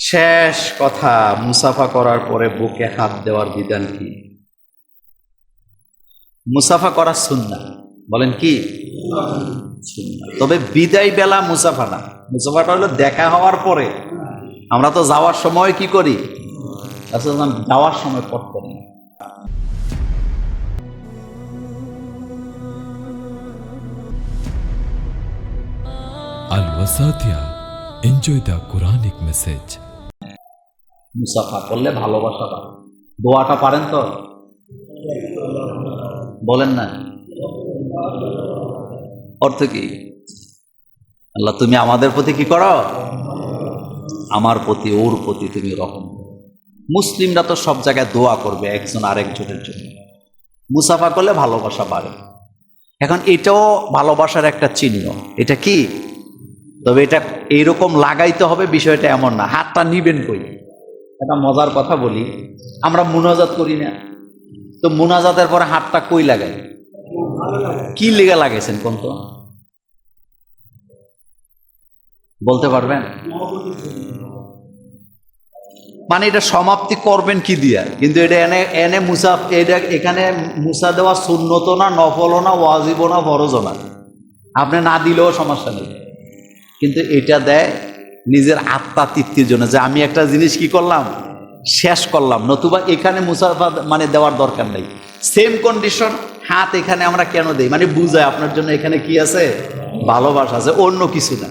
শেষ কথা মুসাফা করার পরে বুকে হাত দেওয়ার বিধান কি? মুসাফা করা সুন্না বলেন কি? তবে বিদায় বেলা মুসাফা না। মুসাফাটা হলো দেখা হওয়ার পরে। আমরা তো যাওয়ার সময় কি করি? যাওয়ার সময় পড়তেন না Al Wasatia. Enjoy the Quranic message. মুসাফা করলে ভালোবাসা পারে দোয়াটা পারেন তো? বলেন না। অর্থ কি? আল্লাহ, তুমি আমাদের প্রতি কি করো? আমার প্রতি, ওর প্রতি তুমি রকম মুসলিমরা তো সব জায়গায় দোয়া করবে একজন আরেকজনের জন্য। মুসাফা করলে ভালোবাসা বাড়ে। এখন এটাও ভালোবাসার একটা চিহ্ন। এটা কি? তবে এটা এইরকম লাগাইতে হবে, বিষয়টা এমন না। হাতটা নিবেন কই? একটা মজার কথা বলি। আমরা মুনাজাত করি না। তো মুনাজাতের পরে হাতটা কই লাগাই? কি লেগে লাগাইছেন কোন তো বলতে পারবেন? মানে এটা সমাপ্তি করবেন কি দিয়া? কিন্তু এটা এনে এনে মুসা, এটা এখানে মুসা দেওয়া শূন্যত না নফল না ওয়াজিব না ফরজ না। আপনি না দিলেও সমস্যা নেই। কিন্তু এটা দেয় নিজের আত্মা তৃপ্তির জন্য যে আমি একটা জিনিস কি করলাম? শেষ করলাম। নতুবা এখানে মুসাফা মানে দেওয়ার দরকার নেই। সেম কন্ডিশন হাত এখানে আমরা কেন দেই? মানে বুঝায় আপনার জন্য এখানে কি আছে? ভালোবাসা আছে, অন্য কিছু না।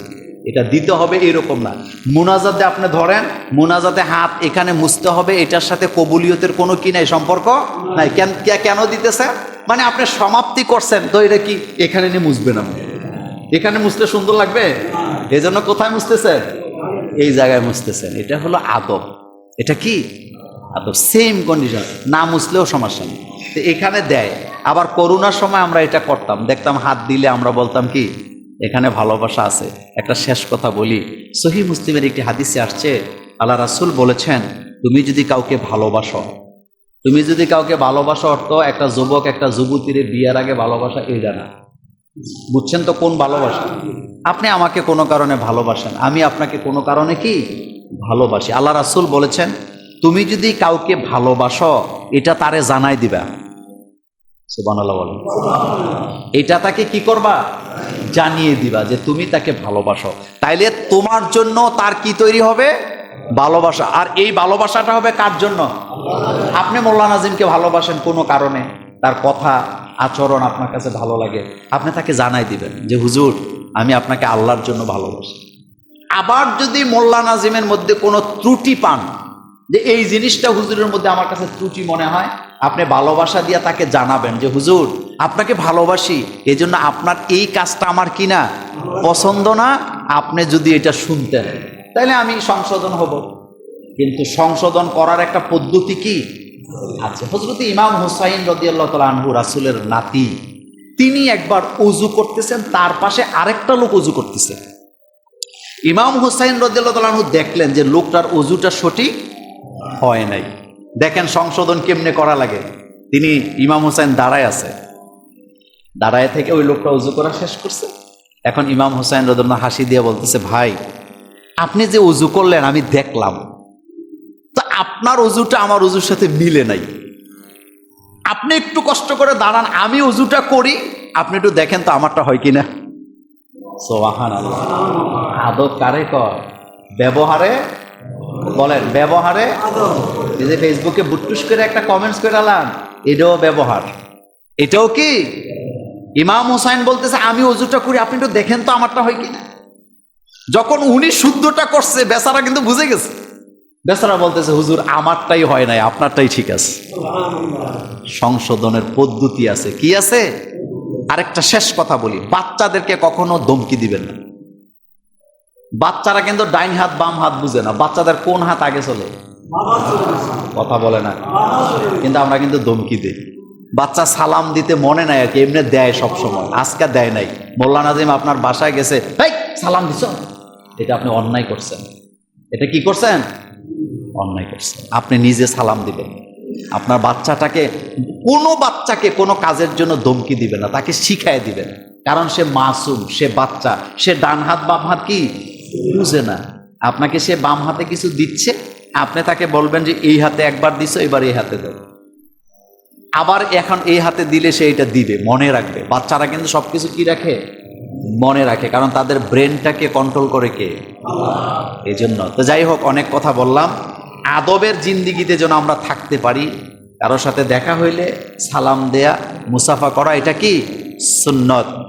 এটা দিতে হবে এরকম না। মুনাজাতে আপনি ধরেন, মুনাজাতে হাত এখানে মুছতে হবে, এটার সাথে কবুলিয়তের কোনো কি নাই, সম্পর্ক নাই। কেন কেন দিতেছে? মানে আপনি সমাপ্তি করছেন, তো এটা কি এখানে নিয়ে মুছবেন আপনি? এখানে মুছতে সুন্দর লাগবে? এই জন্য কোথায় মুছতেছেন এই জায়গায় মুছতেছেন। এটা হলো আদব। এটা কি? আদব। সেম কন্ডিশন না মুছলেও সমস্যা নেই। তো এখানে দেয়। আবার করোনার সময় আমরা এটা করতাম। দেখতাম হাত দিলে আমরা বলতাম কি, এখানে ভালোবাসা আছে। একটা শেষ কথা বলি। সহি মুসলিমের একটি হাদিসে আসছে, আল্লাহ রাসুল বলেছেন, তুমি যদি কাউকে ভালোবাসো, তুমি যদি কাউকে ভালোবাসো অর্থ একটা যুবক একটা যুবতীরে বিয়ার আগে ভালোবাসা এটা না। বুঝছেন তো কোন ভালোবাসা? আপনি আমাকে কোনো কারণে ভালোবাসেন। আমি আপনাকে কোনো কারণে কি? ভালোবাসি। আল্লাহ রাসুল বলেছেন, তুমি যদি কাউকে ভালোবাসো, এটা তারে জানাই দিবা। সুবহানাল্লাহ বলেন। এটা তাকে কি করবা? জানিয়ে দিবা যে তুমি তাকে ভালোবাসো। তাইলে তোমার জন্য তার কি তৈরি হবে? ভালোবাসা। আর এই ভালোবাসাটা হবে কার জন্য? আপনি মোল্লা নাজিমকে ভালোবাসেন কোনো কারণে? তার কথা, আচরণ আপনার কাছে ভালো লাগে, আপনি তাকে জানাই দিবেন যে, হুজুর, আমি আপনাকে আল্লাহর জন্য ভালোবাসি। আবার যদি মোল্লা নাজিমের মধ্যে কোনো ত্রুটি পান, যে, এই জিনিসটা হুজুরের মধ্যে আমার কাছে ত্রুটি মনে হয়, আপনি ভালোবাসা দিয়ে তাকে জানাবেন যে, হুজুর, আপনাকে ভালোবাসি এই জন্য আপনার এই কাজটা আমার কি না? পছন্দ না? আপনি যদি এটা শুনতেন। তাহলে আমি সংশোধন হব। কিন্তু সংশোধন করার একটা পদ্ধতি কি? আছে। হজরত ইমাম হুসাইন রদিয়াল্লাহ তালা আনহু রাসুলের নাতি, তিনি একবার উজু করতেছেন, তার পাশে আরেকটা লোক উজু করতেছে। ইমাম হুসাইন রদিয়াল্লাহ দেখলেন যে লোকটার উজুটা সঠিক হয় নাই। দেখেন সংশোধন কেমনে করা লাগে। তিনি ইমাম হুসাইন দাঁড়ায় আছে। দাঁড়ায় থেকে ওই লোকটা উজু করা শেষ করছে। এখন ইমাম হুসাইন রদুল্লাহ হাসি দিয়ে বলতেছে, ভাই, আপনি যে উজু করলেন, আমি দেখলাম। আপনার অজুটা আমার অজুর সাথে মিলে নাই। আপনি একটু কষ্ট করে দাঁড়ান আমি অজুটা করি। আপনি একটু দেখেন তো আমারটা হয় কিনা। সোহান আদব কারে কয়? ব্যবহারে? বলেন ব্যবহারে? এই যে ফেসবুকে বুটটুস করে একটা কমেন্টস করে আলাম এটাও ব্যবহার। এটাও কি? ইমাম হুসাইন বলতেছে আমি অজুটা করি আপনি একটু দেখেন তো আমারটা হয় কিনা? যখন উনি শুদ্ধটা করছে বেচারা কিন্তু বুঝে গেছে। বেচারা বলতেছে, হুজুর, আমারটাই হয় নাই, আপনারটাই ঠিক আছে। সংশোধনের পদ্ধতি আছে। কি আছে? আরেকটা শেষ কথা বলি। বাচ্চাদেরকে কখনো ধমকি দিবেন না। বাচ্চারা কিন্তু ডাইন হাত, বাম হাত বুঝে না। বাচ্চাদের কোন হাত আগে চলে? কথা বলে না। কিন্তু আমরা কিন্তু ধমকি দিই। বাচ্চা সালাম দিতে মনে নাই আর কি, এমনি দেয় সবসময়। আজকে দেয় নাই। মোল্লা নাজিম আপনার বাসায় গেছে সালাম দিছ? এটা আপনি অন্যায় করছেন। এটা কি করছেন? অন্যায় করছেন। আপনি নিজে সালাম দিবেন। আপনার বাচ্চাটাকে, কোনো বাচ্চাকে কোনো কাজের জন্য ধমকি দিবে না, তাকে শিখায় দিবেন। কারণ সে মাসুম, সে বাচ্চা, সে ডান হাত, বাম হাত কি? বুঝে না। আপনাকে সে বাম হাতে কিছু দিচ্ছে, আপনি তাকে বলবেন যে, এই হাতে একবার দিছো, এবার এই হাতে দাও। আবার এখন এই হাতে দিলে সে এটা দিবে, মনে রাখবে। বাচ্চারা কিন্তু সব কিছু কি রাখে? মনে রাখে। কারণ তাদের ব্রেনটাকে কন্ট্রোল করে কে? এই জন্য তো যাই হোক, অনেক কথা বললাম। আদবের জিন্দিগিতে যেন আমরা থাকতে পারি, কারোর সাথে দেখা হইলে সালাম দেয়া, মুসাফা করা, এটা কি সুন্নত?